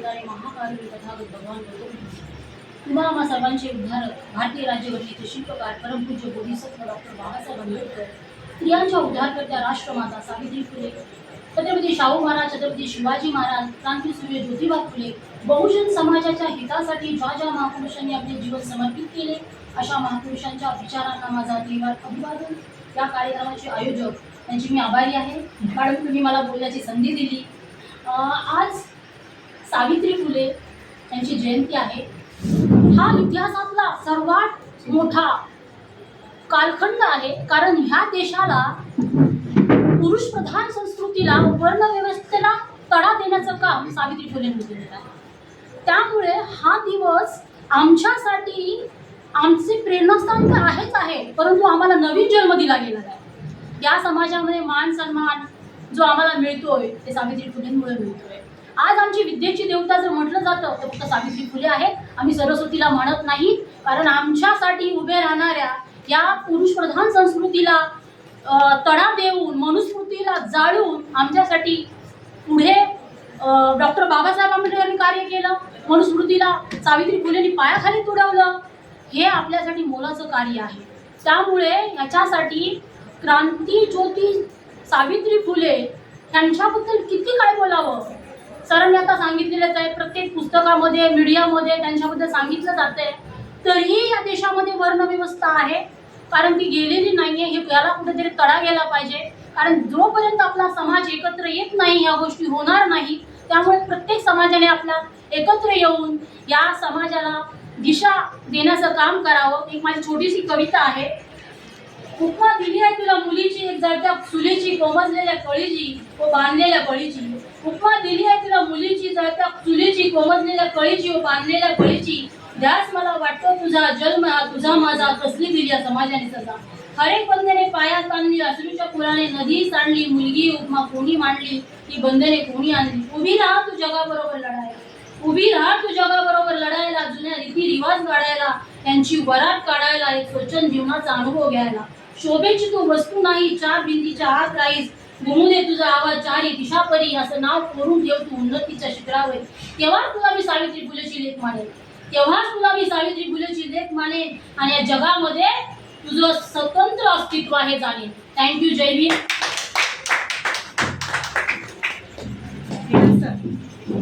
अवतारी महाकारुणी तथागत भगवान गौतम आम्हा सर्वांचे उद्धारक भारतीय राज्यघटनेचे शिल्पकार परमपूज्य बोधिसत्व डॉक्टर बाबासाहेब आंबेडकर स्त्रियांच्या उद्धारकर्त्या राष्ट्रमाता सावित्री फुले छत्रपती शाहू महाराज छत्रपती शिवाजी महाराज क्रांतीसूर्य ज्योतिबा फुले बहुजन समाजाच्या हितासाठी ज्या ज्या महापुरुषांनी आपले जीवन समर्पित केले अशा महापुरुषांच्या विचारांना माझा तीव्र अभिवादन. या कार्यक्रमाचे आयोजक त्यांची मी आभारी आहे. मॅडम तुम्ही मला बोलण्याची संधी दिली. आज सावित्री फुले यांची जयंती आहे. हा इतिहासातला सर्वात मोठा कालखंड आहे. कारण ह्या देशाला पुरुष प्रधान संस्कृतीला वर्णव्यवस्थेला तडा देण्याचं काम सावित्री फुलेंनी केलेलं आहे. त्यामुळे हा दिवस आमच्यासाठी आमचे प्रेरणास्थान तर आहेच आहे परंतु आम्हाला नवीन जन्म दिला गेलेला आहे. या समाजामध्ये मान सन्मान जो आम्हाला मिळतोय ते सावित्री फुलेंमुळे मिळतोय. आज आमची विद्येची देवता जर म्हटलं जातं तर फक्त सावित्री फुले आहेत. आम्ही सरस्वतीला मानत नाही कारण आमच्यासाठी उभे राहणाऱ्या या पुरुष प्रधान संस्कृतीला तडा देऊन मनुस्मृतीला जाळून आमच्यासाठी पुढे डॉक्टर बाबासाहेब आंबेडकरांनी कार्य केलं. मनुस्मृतीला सावित्री फुलेंनी पायाखाली तुडवलं. हे आपल्यासाठी मोलाचं कार्य आहे. त्यामुळे याच्यासाठी क्रांती ज्योती सावित्री फुले यांच्याबद्दल किती काय बोलावं? सरांनी आता सांगितलेलंच आहे प्रत्येक पुस्तकामध्ये मीडियामध्ये त्यांच्याबद्दल सांगितलं जातंय. तरीही या देशामध्ये वर्णव्यवस्था आहे. कारण ती गेलेली नाही आहे हे याला कुठेतरी तडा गेला पाहिजे. कारण जोपर्यंत आपला समाज एकत्र येत नाही ह्या गोष्टी होणार नाही त्यामुळे प्रत्येक समाजाने आपला एकत्र येऊन या समाजाला दिशा देण्याचं काम करावं. एक माझी छोटीशी कविता आहे. उपमा दिली आहे तुला मुलीची एक जळत्या चुलीची कोमजलेल्या कळीची व बांधलेल्या कळीची उपमा दिली आहे तुला चुलीची कोमजलेल्या कळीची व बांधलेल्या बळीची ध्यास मला वाटतो तुझा जन्म हा तुझा माझा कसली दिली या समाजाने सजा हरेक बंधने पाया ताणली अश्रूच्या पुराने नदी सांडली मुलगी उपमा कोणी मांडली ती बंधने कोणी आणली? उभी राहा तू जगाबरोबर लढायला. उभी राहा तू जगाबरोबर लढायला जुन्या रीती रिवाज गाडायला त्यांची वरात काढायला एक स्वच्छंद जीवनाचा अनुभव घ्यायला. शोभेची तू वस्तू नाही चार बिंदीच्या आत राहीस. म्हणून दे तुझा आवाज चारी दिशापरी असं नाव कोरून देव तू उन्नतीच्या शिखरावर. तेव्हा तुला मी सावित्री फुलेची लेख मानेन तेव्हाच तुला मी सावित्री फुलेची लेख मानेन आणि या जगामध्ये तुझं स्वतंत्र अस्तित्व आहे जाणेन थँक्यू जय भीम.